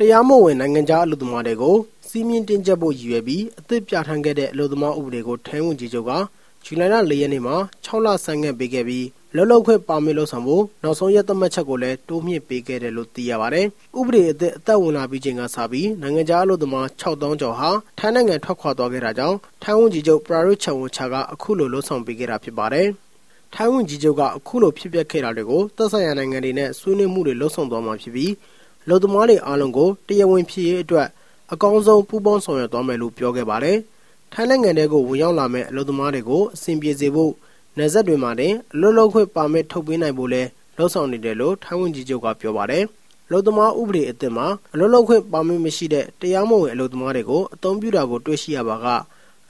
တရားမဝင်နိုင်ငံခြားအလုပ်သမားတွေကိုစီးမြင့်တင်ကျပ်ဖို့ရည်ရွယ်ပြီးအသစ်ပြဋ္ဌာန်းခဲ့တဲ့အလုပ်သမားဥပဒေကိုထိုင်းဝန်ကြီးချုပ်ကဇူလိုင်လ၄ရက်နေ့မှာ6လဆန်းခဲ့ပေးခဲ့ပြီးလောလောခွင့်ပါမစ်လို့ဆောင်ဖို့နောက်ဆုံးရက်သတ်မှတ်ချက်ကိုလည်းတိုးမြင့်ပေးခဲ့တယ်လို့သိရပါတယ်။ဥပဒေအသစ်အသက်ဝင်လာပြီးချိန်ကစပြီးနိုင်ငံခြားအလုပ်သမား6000ကျော်ဟာထိုင်းနိုင်ငံထွက်ခွာသွားခဲ့တာကြောင့်ထိုင်းဝန်ကြီးချုပ်ပရာရွတ်ချန်ဝချာကအခုလိုလှုံ့ဆော်ပေးခဲ့တာဖြစ်ပါတယ်။ထိုင်းဝန်ကြီးချုပ်ကအခုလိုဖြစ်ပျက်ခဲ့တာတွေကိုသက်ဆိုင်ရာနိုင်ငံတွေနဲ့ဆွေးနွေးမှုတွေလှုံ့ဆော်သွားမှာဖြစ်ပြီး လုံသမားတွေအားလုံးကိုတရားဝင်ဖြစ်ရေးအတွက်အကောင်းဆုံးပူးပေါင်းဆောင်ရွက်သွားမယ်လို့ပြောခဲ့ပါတယ်။ထိုင်းနိုင်ငံထဲကိုဝင်ရောက်လာမဲ့အလုံသမားတွေကိုအဆင်ပြေစေဖို့နယ်စပ်တွေမှာတင်အလွတ်လောက်ခွင့်ပါမစ်ထုတ်ပေးနိုင်ဖို့လဲလှုံ့ဆော်နေတယ်လို့ထိုင်းဝန်ကြီးချုပ်ကပြောပါတယ်။လုံသမားဥပဒေအသစ်မှာအလွတ်လောက်ခွင့်ပါမစ်မရှိတဲ့တရားမဝင်အလုံသမားတွေကိုအသုံးပြုတာကိုတွေ့ရှိရပါက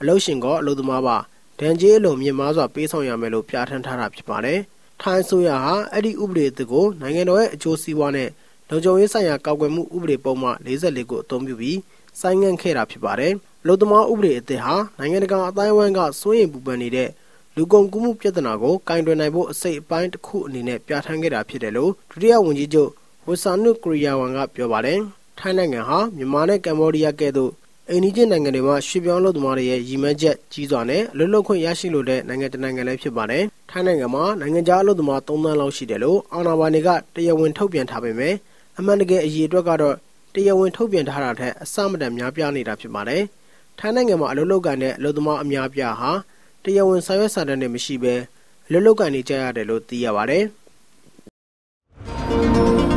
အလုံရှင်ကအလုံသမားပါဒဏ်ကြေးအလုံးမြင့်မားစွာပေးဆောင်ရမယ်လို့ပြဋ္ဌာန်းထားတာဖြစ်ပါတယ်။ထိုင်းအစိုးရဟာအဲ့ဒီဥပဒေအသစ်ကိုနိုင်ငံတော်ရဲ့အကျိုးစီးပွားနဲ့ လုံခြုံရေးဆိုင်ရာကောက်ွယ်မှုဥပဒေပုံမှ44ကိုအသုံးပြုပြီးဆိုင်းငံ့ခဲ့တာဖြစ်ပါတယ်။လုံသမားဥပဒေအသစ်ဟာနိုင်ငံတကာအတိုင်းအဝိုင်းကစိုးရိမ်ပူပန်နေတဲ့လူကုန်ကူးမှုပြဿနာကိုကင်တွယ်နိုင်ဖို့အစိတ်အပိုင်းတစ်ခုအနေနဲ့ပြဋ္ဌာန်းခဲ့တာဖြစ်တယ်လို့ဒုတိယဝန်ကြီးချုပ်ဝဆာနုကရီယာဝန်ကပြောပါတယ်။ထိုင်းနိုင်ငံဟာမြန်မာနဲ့ကမ္ဘောဒီးယားကဲ့သို့အိန္ဒိယနိုင်ငံတွေမှာရွှေပြောင်းလုပ်သမားတွေရဲ့ရည်မှန်းချက်ကြီးစွာနဲ့အလွတ်လွတ်ခွင့်ရရှိလိုတဲ့နိုင်ငံတစ်နိုင်ငံလည်းဖြစ်ပါတယ်။ထိုင်းနိုင်ငံမှာနိုင်ငံခြားအလုပ်သမား3သန်းလောက်ရှိတယ်လို့အာဏာပိုင်တွေကတရားဝင်ထုတ်ပြန်ထားပေမဲ့ အမှန်တကယ်အရေးအတွက်ကတော့တရားဝင်ထုတ်ပြန်ထားတာထက်အဆမတန်များပြားနေတာဖြစ်ပါတယ်။ထိုင်းနိုင်ငံမှာအလုပ်လုပ်ကိုင်တဲ့အလုပ်သမားအများပြားဟာတရားဝင်စာရွက်စာတမ်းတွေမရှိဘဲအလုပ်လုပ်ကိုင်နေကြရတယ်လို့သိရပါတယ်။